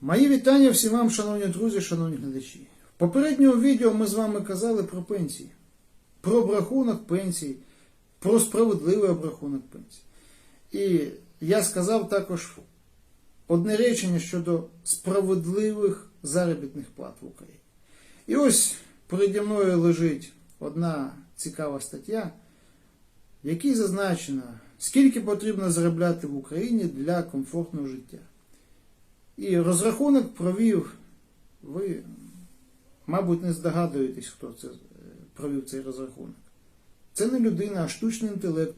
Мої вітання всім вам, шановні друзі, шановні глядачі. В попередньому відео ми з вами казали про пенсії, про обрахунок пенсій, про справедливий обрахунок пенсій. І я сказав також одне речення щодо справедливих заробітних плат в Україні. І ось переді мною лежить одна цікава стаття, в якій зазначено, скільки потрібно заробляти в Україні для комфортного життя. І розрахунок провів, ви, мабуть, не здогадуєтесь, хто це е, провів цей розрахунок. Це не людина, а штучний інтелект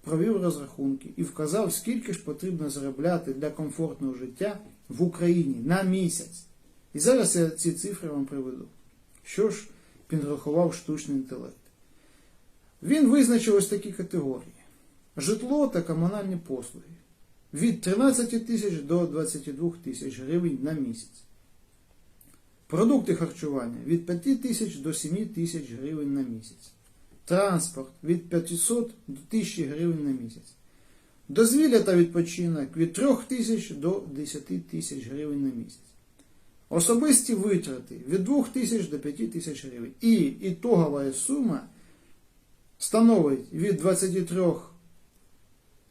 провів розрахунки і вказав, скільки ж потрібно заробляти для комфортного життя в Україні на місяць. І зараз я ці цифри вам приведу. Що ж підрахував штучний інтелект? Він визначив ось такі категорії: житло та комунальні послуги від 13 тисяч до 22 тисяч гривень на місяць. Продукти харчування від 5 тисяч до 7 тисяч гривень на місяць. Транспорт від 500 до 1000 гривень на місяць. Дозвілля та відпочинок від 3 тисяч до 10 тисяч гривень на місяць. Особисті витрати від 2 тисяч до 5 тисяч гривень. І ітогова сума становить від 23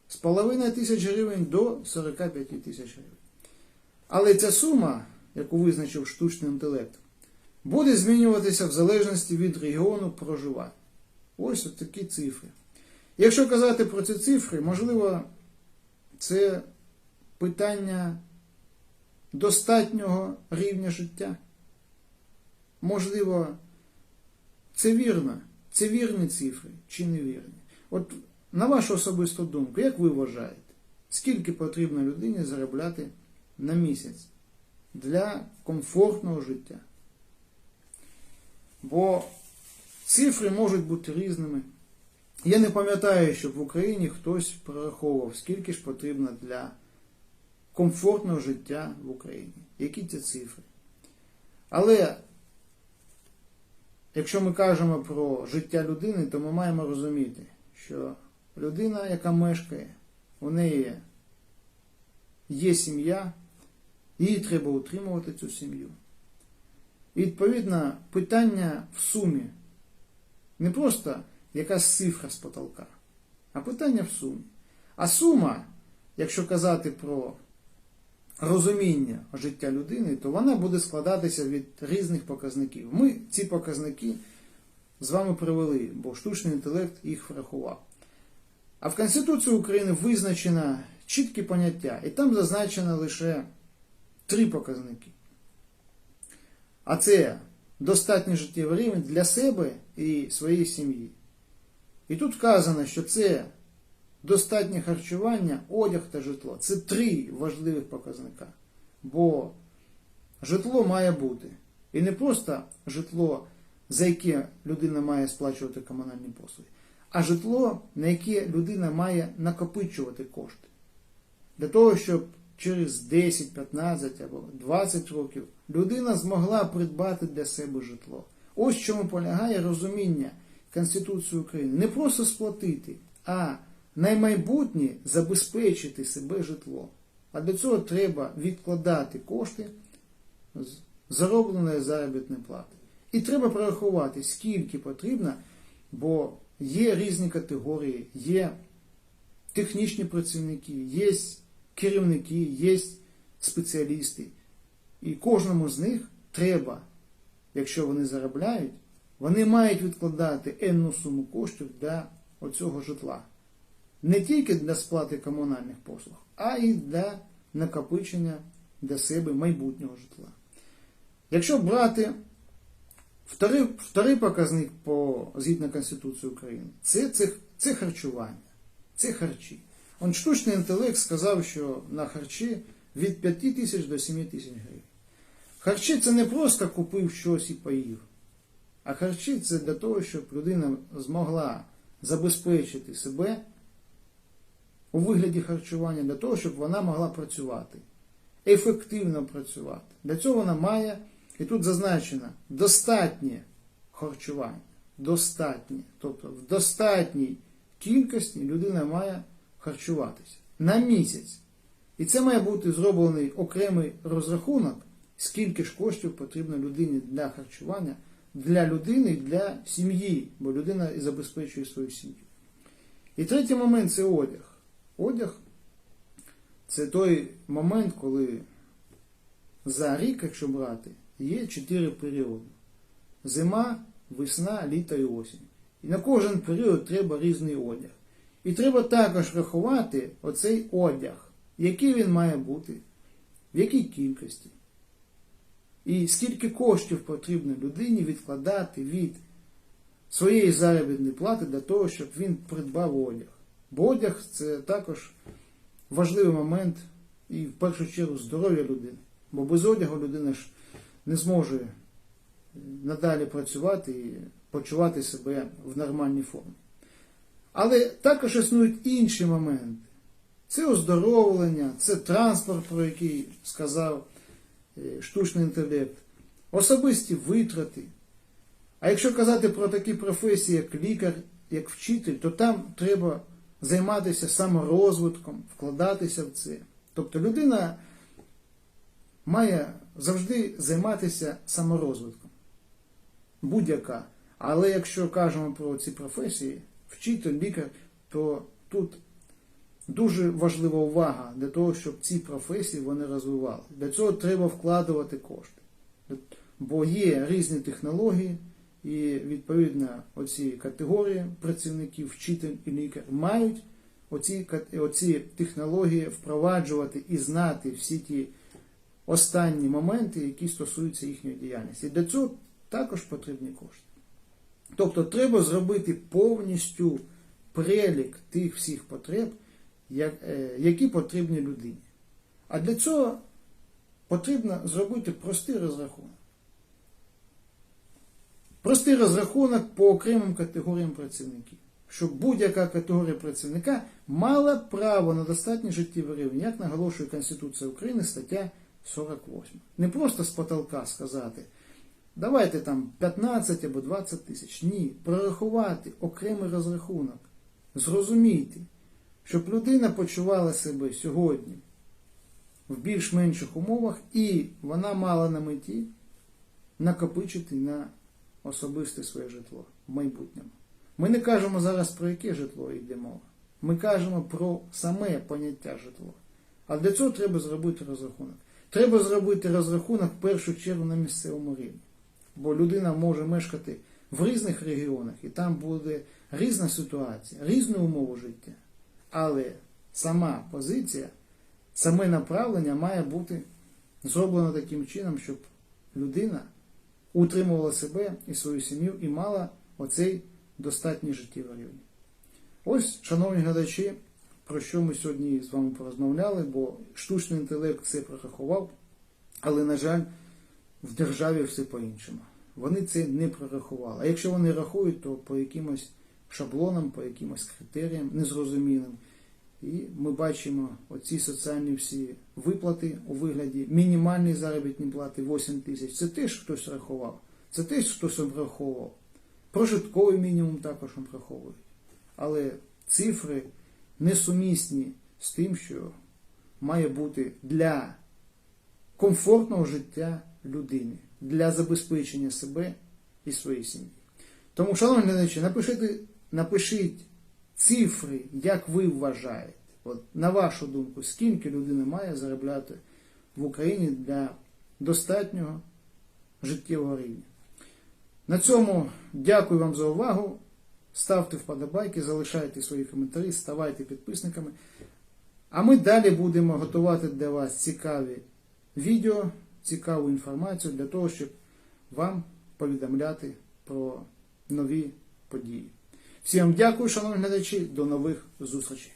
з половиною тисяч гривень до 45 тисяч гривень. Але ця сума, яку визначив штучний інтелект, буде змінюватися в залежності від регіону проживання. Ось от такі цифри. Якщо казати про ці цифри, можливо, це питання достатнього рівня життя. Можливо, це вірно, це вірні цифри чи невірні. От на вашу особисту думку, як ви вважаєте, скільки потрібно людині заробляти на місяць для комфортного життя? Бо цифри можуть бути різними. Я не пам'ятаю, щоб в Україні хтось прораховував, скільки ж потрібно для комфортного життя в Україні. Які ці цифри? Але якщо ми кажемо про життя людини, то ми маємо розуміти, що людина, яка мешкає, у неї є сім'я, їй треба утримувати цю сім'ю. І відповідно питання в сумі не просто якась цифра з потолка, а питання в сумі. А сума, якщо казати про розуміння життя людини, то вона буде складатися від різних показників. Ми ці показники з вами привели, бо штучний інтелект їх врахував. А в Конституції України визначено чіткі поняття, і там зазначено лише три показники. А це достатній життєвий рівень для себе і своєї сім'ї. І тут вказано, що це достатнє харчування, одяг та житло. Це три важливих показника. Бо житло має бути. І не просто житло, за яке людина має сплачувати комунальні послуги, а житло, на яке людина має накопичувати кошти. Для того, щоб через 10, 15 або 20 років людина змогла придбати для себе житло. Ось чому полягає розуміння Конституції України. Не просто сплатити, а на майбутнє забезпечити себе житло. А для цього треба відкладати кошти з заробленої заробітної плати. І треба прорахувати, скільки потрібно, бо є різні категорії, є технічні працівники, є керівники, є спеціалісти. І кожному з них треба, якщо вони заробляють, вони мають відкладати енну суму коштів для оцього житла. Не тільки для сплати комунальних послуг, а й для накопичення для себе майбутнього житла. Якщо брати вторий, вторий показник по згідно Конституції України, це, це, це харчування, це харчі. Он штучний інтелект сказав, що на харчі від 5 тисяч до 7 тисяч гривень. Харчі це не просто купив щось і поїв, а харчі це для того, щоб людина змогла забезпечити себе у вигляді харчування, для того, щоб вона могла працювати, ефективно працювати. Для цього вона має, і тут зазначено, достатнє харчування. Достатнє. Тобто в достатній кількості людина має харчуватися на місяць. І це має бути зроблений окремий розрахунок, скільки ж коштів потрібно людині для харчування, для людини для сім'ї, бо людина і забезпечує свою сім'ю. І третій момент це одяг. Одяг це той момент, коли за рік, якщо брати, є чотири періоди: зима, весна, літо і осінь. І на кожен період треба різний одяг. І треба також рахувати оцей одяг, який він має бути, в якій кількості. І скільки коштів потрібно людині відкладати від своєї заробітної плати для того, щоб він придбав одяг. Бо одяг це також важливий момент і в першу чергу здоров'я людини. Бо без одягу людина ж не зможе надалі працювати і почувати себе в нормальній формі. Але також існують інші моменти. Це оздоровлення, це транспорт, про який сказав е, штучний інтелект, особисті витрати. А якщо казати про такі професії, як лікар, як вчитель, то там треба займатися саморозвитком, вкладатися в це. Тобто людина має завжди займатися саморозвитком. Будь-яка. Але якщо кажемо про ці професії, вчитель, лікар, то тут дуже важлива увага для того, щоб ці професії вони розвивали. Для цього треба вкладувати кошти. Бо є різні технології, і відповідно оці категорії працівників, вчитель і лікар мають оці, оці технології впроваджувати і знати всі ті останні моменти, які стосуються їхньої діяльності. Для цього також потрібні кошти. Тобто треба зробити повністю перелік тих всіх потреб, е, які потрібні людині. А для цього потрібно зробити простий розрахунок. Простий розрахунок по окремим категоріям працівників. Щоб будь-яка категорія працівника мала право на достатній життєвий рівень, як наголошує Конституція України, стаття 48. Не просто з потолка сказати, давайте там 15 або 20 тисяч. Ні, прорахувати окремий розрахунок, зрозуміти, щоб людина почувала себе сьогодні в більш-менших умовах, і вона мала на меті накопичити на особисте своє житло в майбутньому. Ми не кажемо зараз про яке житло йде мова. Ми кажемо про саме поняття житло. А для цього треба зробити розрахунок. Треба зробити розрахунок в першу чергу на місцевому рівні. Бо людина може мешкати в різних регіонах, і там буде різна ситуація, різні умови життя. Але сама позиція, саме направлення має бути зроблено таким чином, щоб людина утримувала себе і свою сім'ю і мала оцей достатній життєвий рівень. Ось, шановні глядачі, про що ми сьогодні з вами порозмовляли, бо штучний інтелект це прорахував, але, на жаль, в державі все по-іншому. Вони це не прорахували. А якщо вони рахують, то по якимось шаблонам, по якимось критеріям незрозумілим. І ми бачимо оці соціальні всі виплати у вигляді мінімальної заробітної плати 8 тисяч. Це теж хтось рахував. Це теж хтось обраховував. Прожитковий мінімум також обраховують. Але цифри несумісні з тим, що має бути для комфортного життя людини, для забезпечення себе і своєї сім'ї. Тому, шановні глядачі, напишіть, напишіть цифри, як ви вважаєте, от, на вашу думку, скільки людина має заробляти в Україні для достатнього життєвого рівня. На цьому дякую вам за увагу. Ставте вподобайки, залишайте свої коментарі, ставайте підписниками. А ми далі будемо готувати для вас цікаві відео, цікаву інформацію для того, щоб вам повідомляти про нові події. Всім дякую, шановні глядачі, до нових зустрічей.